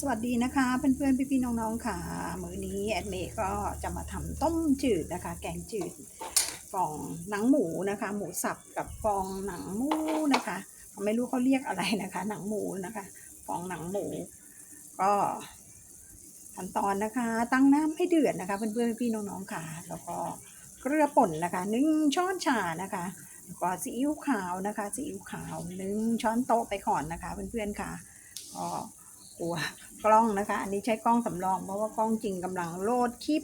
สวัสดีนะคะเพื่อนๆพี่ๆน้องๆค่ะมื้อนี้แอดเมย์ก็จะมาทำต้มจืดนะคะ แกงจืดฟองหนังหมูนะคะ หมูสับกับฟองหนังหมูนะคะไม่รู้เขาเรียกอะไรนะคะ หนังหมูนะคะฟองหนังหมู ก็ขั้นตอนนะคะ ตั้งน้ำให้เดือดนะคะ เพื่อนๆพี่ๆน้องๆค่ะ แล้วก็เกลือป่นนะคะหนึ่งช้อนชานะคะแล้วก็ซีอิ๊วขาวนะคะซีอิ๊วขาวหนึ่งช้อนโต๊ะไปก่อนนะคะ เพื่อนๆค่ะก็ กลัวกล้องนะคะ อันนี้ใช้กล้องสำรองเพราะว่ากล้องจริงกำลังโหลดคลิป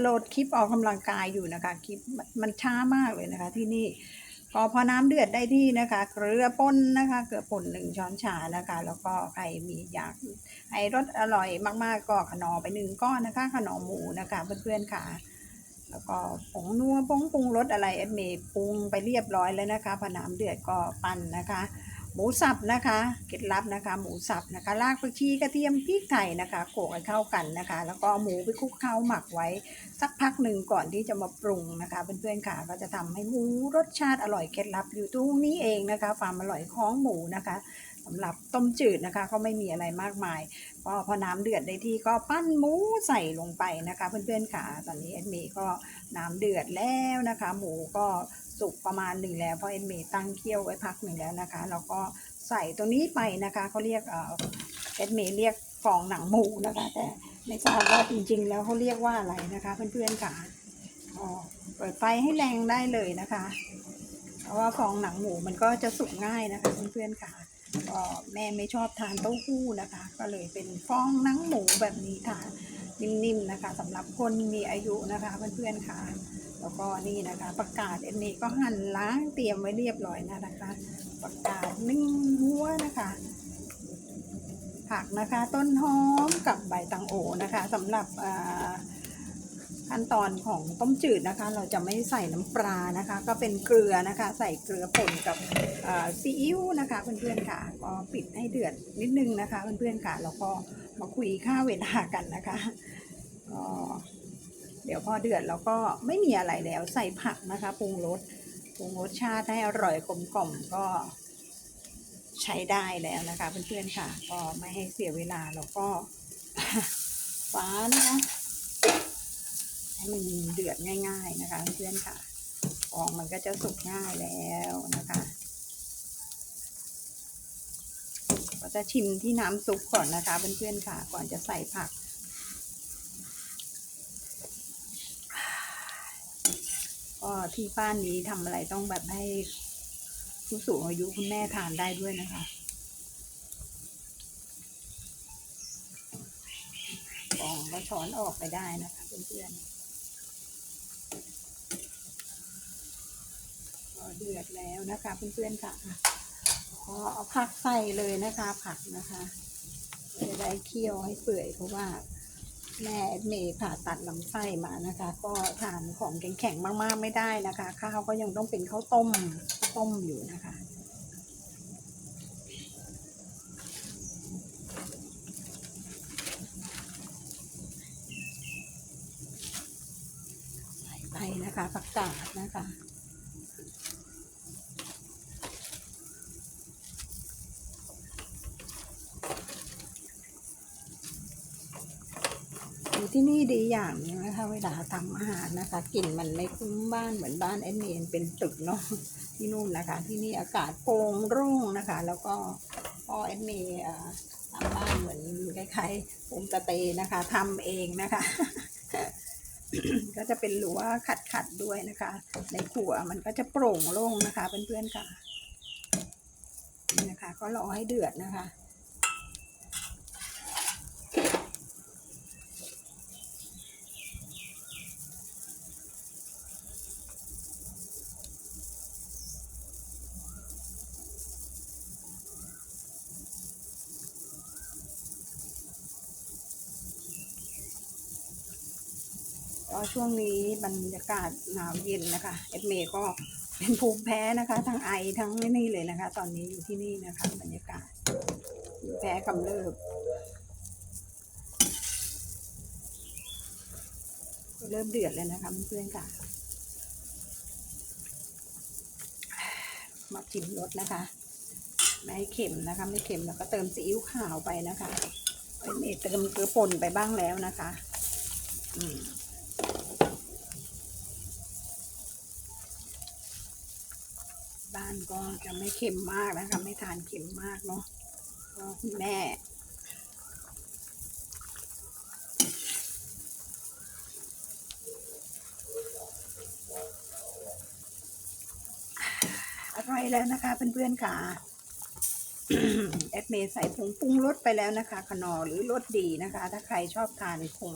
โหลดคลิปออกกำลังกายอยู่นะคะคลิปมันช้ามากเลยนะคะ ที่นี่ก็พอน้ำเดือดได้ที่นะคะ เกลือป่นนะคะ เกลือป่นหนึ่งช้อนชานะคะ แล้วก็ใครมีอยากให้รสอร่อยมากๆก็ขนอไปหนึ่งก้อนนะคะ ขนอหมูนะคะเพื่อนๆค่ะ แล้วก็ผงนัวผงปรุงรสอะไรแอเมย์ปรุงไปเรียบร้อยแล้วนะคะพอน้ำเดือดก็ปั่นนะคะ หมูสับนะคะเคล็ดลับนะคะ หมูสับนะคะรากผักชีกระเทียมพริกไทยนะคะโขลกให้เข้ากันนะคะ แล้วก็หมูไปคลุกเคล้าหมักไว้สักพักหนึ่งก่อนที่จะมาปรุงนะคะเพื่อนๆค่ะก็จะทำให้หมูรสชาติอร่อยเคล็ดลับอยู่ตรงนี้เองนะคะความอร่อยของหมูนะคะสำหรับต้มจืดนะคะก็ไม่มีอะไรมากมายก็พอน้ำเดือดได้ที่ก็ปั้นหมูใส่ลงไปนะคะ เพื่อนๆค่ะตอนนี้เอ็ดมีก็น้ำเดือดแล้วนะคะ หมูก็ สุกประมาณหนึ่งแล้วเพราะเอ็นเมย์ตั้งเคี่ยวไว้พักหนึ่งแล้วนะคะแล้วก็ใส่ตัวนี้ไปนะคะเขาเรียกเอ่อเอ็นเมย์เรียกฟองหนังหมูนะคะ แต่ไม่ทราบว่าจริงๆ แล้วเขาเรียกว่าอะไรนะคะเพื่อนๆค่ะก็เปิดไฟให้แรงได้เลยนะคะ เพราะว่าฟองหนังหมูมันก็จะสุกง่ายนะคะเพื่อนๆค่ะก็แม่ไม่ชอบทานเต้าหู้นะคะ ก็เลยเป็นฟองหนังหมูแบบนี้ทานนิ่มๆนะคะสำหรับคนมีอายุนะคะเพื่อนๆค่ะ แล้วก็นี่นะคะประกาศอ็นนี่ก็หั่นล้างเตรียมไว้เรียบร้อยนะนะคะ ประกาศนึ่งหัวนะคะ ผักนะคะต้นหอมกับใบตังโอนะคะสำหรับขั้นตอนของต้มจืดนะคะ เราจะไม่ใส่น้ำปลานะคะ ก็เป็นเกลือนะคะ ใส่เกลือป่นกับซีอิ๊วนะคะ เพื่อนๆค่ะก็ปิดให้เดือดนิดนึงนะคะ เพื่อนๆค่ะแล้วก็มาคุยค่าเวลากันนะคะก็ เดี๋ยวพอเดือดเราก็ไม่มีอะไรแล้วใส่ผักนะคะปรุงรสปรุงรสชาติให้อร่อยกลมกล่อมก็ใช้ได้แล้วนะคะเพื่อนๆค่ะ ก็ไม่ให้เสียเวลาแล้วก็ฟ้านะคะให้มันเดือดง่าย ๆนะคะเพื่อนๆค่ะฟองมันก็จะสุกง่ายแล้วนะคะก็จะชิมที่น้ำซุปก่อนนะคะเพื่อนๆค่ะ ก่อนจะใส่ผัก ก็ที่บ้านนี้ทำอะไรต้องแบบให้ผู้สูงอายุคุณแม่ทานได้ด้วยนะคะฟองก็ช้อนออกไปได้นะคะเพื่อนๆก็เดือดแล้วนะคะ เพื่อนๆค่ะก็เอาผักใส่เลยนะคะ ผักนะคะ จะได้เคี่ยวให้เปื่อยเพราะว่า แม่เมย์ผ่าตัดลำไส้มานะคะ ก็ทานของแข็งๆมากๆไม่ได้นะคะ ข้าวก็ยังต้องเป็นข้าวต้มต้มอยู่นะคะใส่ไปนะคะผักกาดนะคะ ที่นี่ดีอย่างนึงนะคะเวลาทำอาหารนะคะกลิ่นมันไม่คุ้มบ้านเหมือนบ้านแอนเนียนเป็นตึกเนาะที่นู่นนะคะ ที่นี่อากาศโปร่งโร่งนะคะ แล้วก็พ่อแอนเนียทำบ้านเหมือนคล้ายๆโฮมสเตนะคะทำเองนะคะ ก็จะเป็นรั้วขัดๆด้วยนะคะ ในครัวมันก็จะโปร่งโล่งนะคะเพื่อนๆค่ะนะคะ ก็รอให้เดือดนะคะ ก็ช่วงนี้บรรยากาศหนาวเย็นนะคะเอ็ดเมย์ก็เป็นภูมิแพ้นะคะ ทั้งไอทั้งนี่เลยนะคะ ตอนนี้อยู่ที่นี่นะคะ บรรยากาศแพ้กำเริบก็เริ่มเดือดเลยนะคะเพื่อนๆค่ะ มาชิมรสนะคะ ไม่ให้เค็มนะคะ ไม่เค็มแล้วก็เติมซีอิ๊วขาวไปนะคะแอดเมย์เติมเกลือป่นไปบ้างแล้วนะคะ อืมานก็จะไม่เค็มมากนะคะไม่ทานเค็มมากเนาะก็คุณแม่อร่อยแล้วนะคะเพื่อนๆค่ะแอดเมย์ใส่ผงปรุงรสไปแล้วนะคะขนอหรือรสดีนะคะ ถ้าใครชอบทานผง